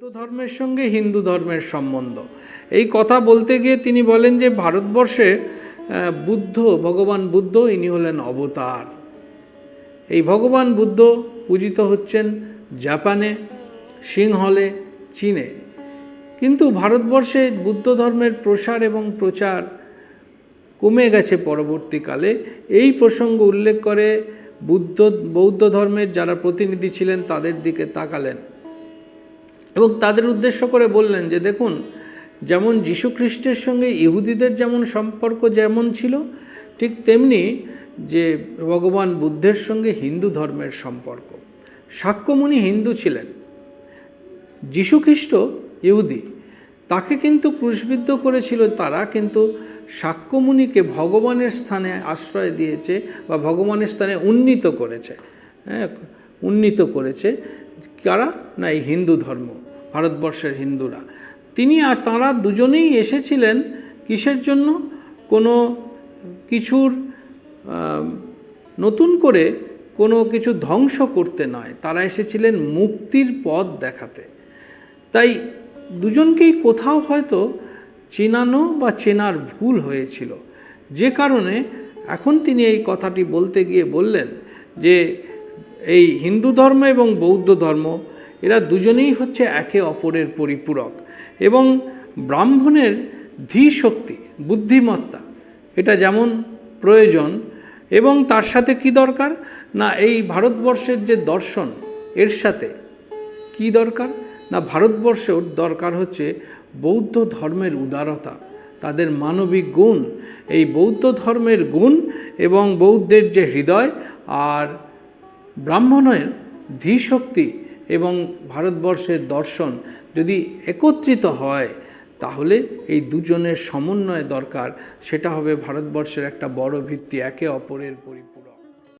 বৌদ্ধ ধর্মের সঙ্গে হিন্দু ধর্মের সম্বন্ধ। এই কথা বলতে গিয়ে তিনি বলেন যে ভারতবর্ষে বুদ্ধ, ভগবান বুদ্ধ, ইনি হলেন অবতার। এই ভগবান বুদ্ধ পূজিত হচ্ছেন জাপানে, সিংহলে, চীনে। কিন্তু ভারতবর্ষে বুদ্ধ ধর্মের প্রসার এবং প্রচার কমে গেছে পরবর্তীকালে। এই প্রসঙ্গ উল্লেখ করে বুদ্ধ, বৌদ্ধ ধর্মের যারা প্রতিনিধি ছিলেন, তাদের দিকে তাকালেন। এবং তাদের উদ্দেশ্য করে বললেন যে, দেখুন, যেমন খ্রিস্টের সঙ্গে ইহুদিদের যেমন সম্পর্ক যেমন ছিল, ঠিক তেমনি যে ভগবান বুদ্ধের সঙ্গে হিন্দু ধর্মের সম্পর্ক। সাক্ষ্যমুনি হিন্দু ছিলেন। যীশুখ্রিস্ট ইহুদি। তাকে কিন্তু ক্রুশবিদ্ধ করেছিল তারা, কিন্তু সাক্ষ্যমুনিকে ভগবানের স্থানে আশ্রয় দিয়েছে বা ভগবানের স্থানে উন্নীত করেছে। হ্যাঁ উন্নীত করেছে। কারা? না, এই হিন্দু ধর্ম, ভারতবর্ষের হিন্দুরা। তিনি আর তাঁরা দুজনেই এসেছিলেন কিসের জন্য? কোনো কিছুর নতুন করে কোনো কিছু ধ্বংস করতে নয়। তারা এসেছিলেন মুক্তির পথ দেখাতে। তাই দুজনকেই কোথাও হয়তো চেনানো বা চেনার ভুল হয়েছিল। যে কারণে এখন তিনি এই কথাটি বলতে গিয়ে বললেন যে এই হিন্দু ধর্ম এবং বৌদ্ধ ধর্ম, এরা দুজনেই হচ্ছে একে অপরের পরিপূরক এবং ব্রাহ্মণের ধী শক্তি বুদ্ধিমত্তা, এটা যেমন প্রয়োজন এবং তার সাথে কি দরকার? না, এই ভারতবর্ষের যে দর্শন, এর সাথে কি দরকার? না, ভারতবর্ষের দরকার হচ্ছে বৌদ্ধ ধর্মের উদারতা, তাদের মানবিক গুণ। এই বৌদ্ধ ধর্মের গুণ এবং বৌদ্ধের যে হৃদয় আর ব্রাহ্মণের ধীশক্তি এবং ভারতবর্ষের দর্শন যদি একত্রিত হয়, তাহলে এই দুজনের সমন্বয় দরকার। সেটা হবে ভারতবর্ষের একটা বড় ভিত্তি, একে অপরের পরিপূর্ণ